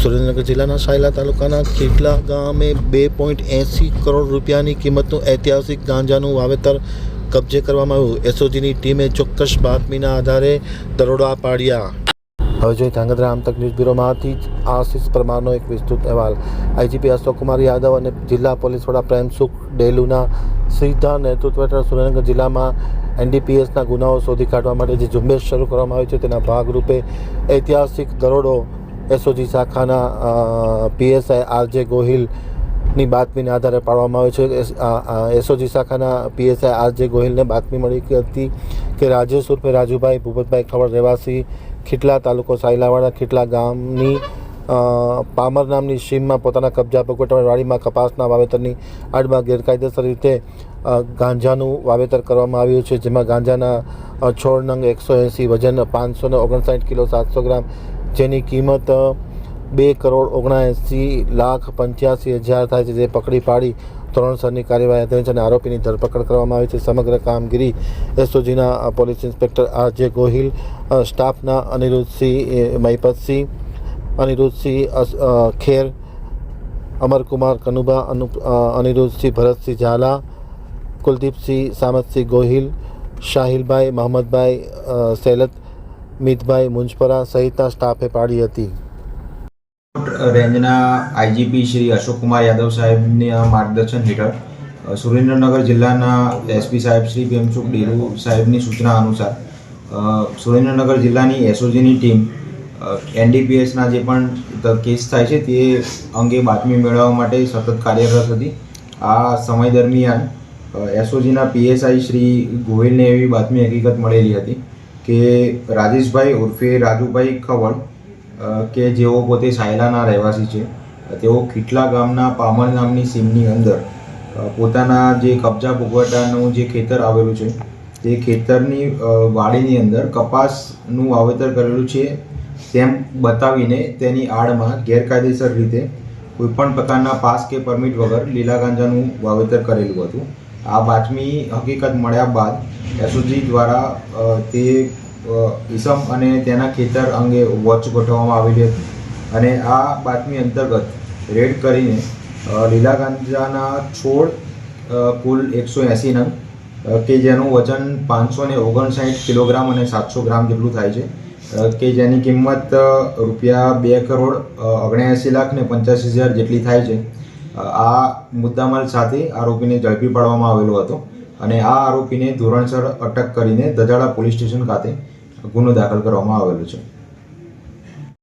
સુરેન્દ્રનગર જિલ્લાના સાયલા તાલુકાના ખીટલા ગામે બે પોઈન્ટ એંસી કરોડ રૂપિયાની કિંમતનું ઐતિહાસિક ગાંજાનું વાવેતર કબજે કરવામાં આવ્યું. એસઓજીની ટીમે ચોક્કસ બાતમીના આધારે દરોડા પાડ્યા. હવે જોઈએ ધાંગધ્રા આમતક ન્યૂઝ બ્યુરોમાંથી જ આશિષ પરમારનો એક વિસ્તૃત અહેવાલ. આઈજીપી અશોક કુમાર યાદવ અને જિલ્લા પોલીસ વડા પ્રેમસુખ ડેલુના સીધા નેતૃત્વ હેઠળ સુરેન્દ્રનગર જિલ્લામાં એનડીપીએસના ગુનાઓ શોધી કાઢવા માટે જે ઝુંબેશ શરૂ કરવામાં આવી છે, તેના ભાગરૂપે ઐતિહાસિક દરોડો એસઓજી શાખાના પીએસઆઈ આરજે ગોહિલની બાતમીને આધારે પાડવામાં આવે છે. એસઓજી શાખાના પીએસઆઈ આરજે ગોહિલને બાતમી મળી હતી કે રાજેશ ઉર્ફે રાજુભાઈ ભૂપતભાઈ ખવડ રહેવાસી ખીટલા તાલુકો સાયલાવાડા ખીટલા ગામની પામર નામની સીમમાં પોતાના કબજા પગવટામાં વાડીમાં કપાસના વાવેતરની આડમાં ગેરકાયદેસર રીતે ગાંજાનું વાવેતર કરવામાં આવ્યું છે, જેમાં ગાંજાના છોડ નંગ એકસો એંસી વજન પાંચસો ને ઓગણસાઠ કિલો સાતસો ગ્રામ જેની કિંમત બે કરોડ ઓગણએંસી લાખ પંચ્યાસી હજાર થાય છે, જે પકડી પાડી ધોરણસરની કાર્યવાહી હાથ છે અને આરોપીની ધરપકડ કરવામાં આવી છે. સમગ્ર કામગીરી એસઓજીના પોલીસ ઇન્સ્પેક્ટર આર જે ગોહિલ સ્ટાફના અનિરુદ્ધસિંહ મહિપતસિંહ, અનિરુદ્ધસિંહ ખેર, અમરકુમાર કનુબા અનુ અનિરુદ્ધસિંહ, ભરતસિંહ ઝાલા, કુલદીપસિંહ સામતસિંહ ગોહિલ, શાહિલભાઈ, મોહમ્મદભાઈ સૈલત મિતભાઈ મુંજપરા સહિતના સ્ટાફે પાડી હતી. રેન્જના આઈજીપી શ્રી અશોકકુમાર યાદવ સાહેબના માર્ગદર્શન હેઠળ સુરેન્દ્રનગર જિલ્લાના એસપી સાહેબ શ્રી ભીમસુખ ડેરુ સાહેબની સૂચના અનુસાર સુરેન્દ્રનગર જિલ્લાની એસઓજીની ટીમ એનડીપીએસના જે પણ કેસ થાય છે તે અંગે બાતમી મેળવવા માટે સતત કાર્યરત હતી. આ સમય દરમિયાન એસઓજીના પીએસઆઈ શ્રી ગોહિલને એવી બાતમી હકીકત મળેલી હતી. કે રાજેશભાઈ ઉર્ફે રાજુભાઈ ખવડ કે જેઓ પોતે સાયલાના રહેવાસી છે, તેઓ ખીટલા ગામના પામણ નામની સીમની અંદર પોતાના જે કબજા ભોગવટાનું જે ખેતર આવેલું છે, તે ખેતરની વાડીની અંદર કપાસનું વાવેતર કરેલું છે, તેમ બતાવીને તેની આડમાં ગેરકાયદેસર રીતે કોઈપણ પ્રકારના પાસ કે પરમિટ વગર લીલા ગાંજાનું વાવેતર કરેલું હતું. આ બાતમી હકીકત મળ્યા બાદ એસઓજી દ્વારા તે ઈસમ અને તેના ખેતર અંગે વોચ ગોઠવવામાં આવેલી હતી. અને આ બાતમી અંતર્ગત રેડ કરીને લીલા ગાંજાના છોડ કુલ એકસો એંસી નંગ કે જેનું વજન પાંચસો ને ઓગણસાઠ કિલોગ્રામ અને સાતસો ગ્રામ જેટલું થાય છે. કે જેની કિંમત રૂપિયા બે કરોડ ઓગણએંસી લાખ ને પંચ્યાસી હજાર જેટલી થાય છે. આ મુદ્દામાલ સાથે આરોપીને ઝડપી પાડવામાં આવેલો હતો. અને આ આરોપીને ધોરણસર અટક કરીને દજાડા પોલીસ સ્ટેશન ખાતે ગુનો દાખલ કરવામાં આવેલો છે.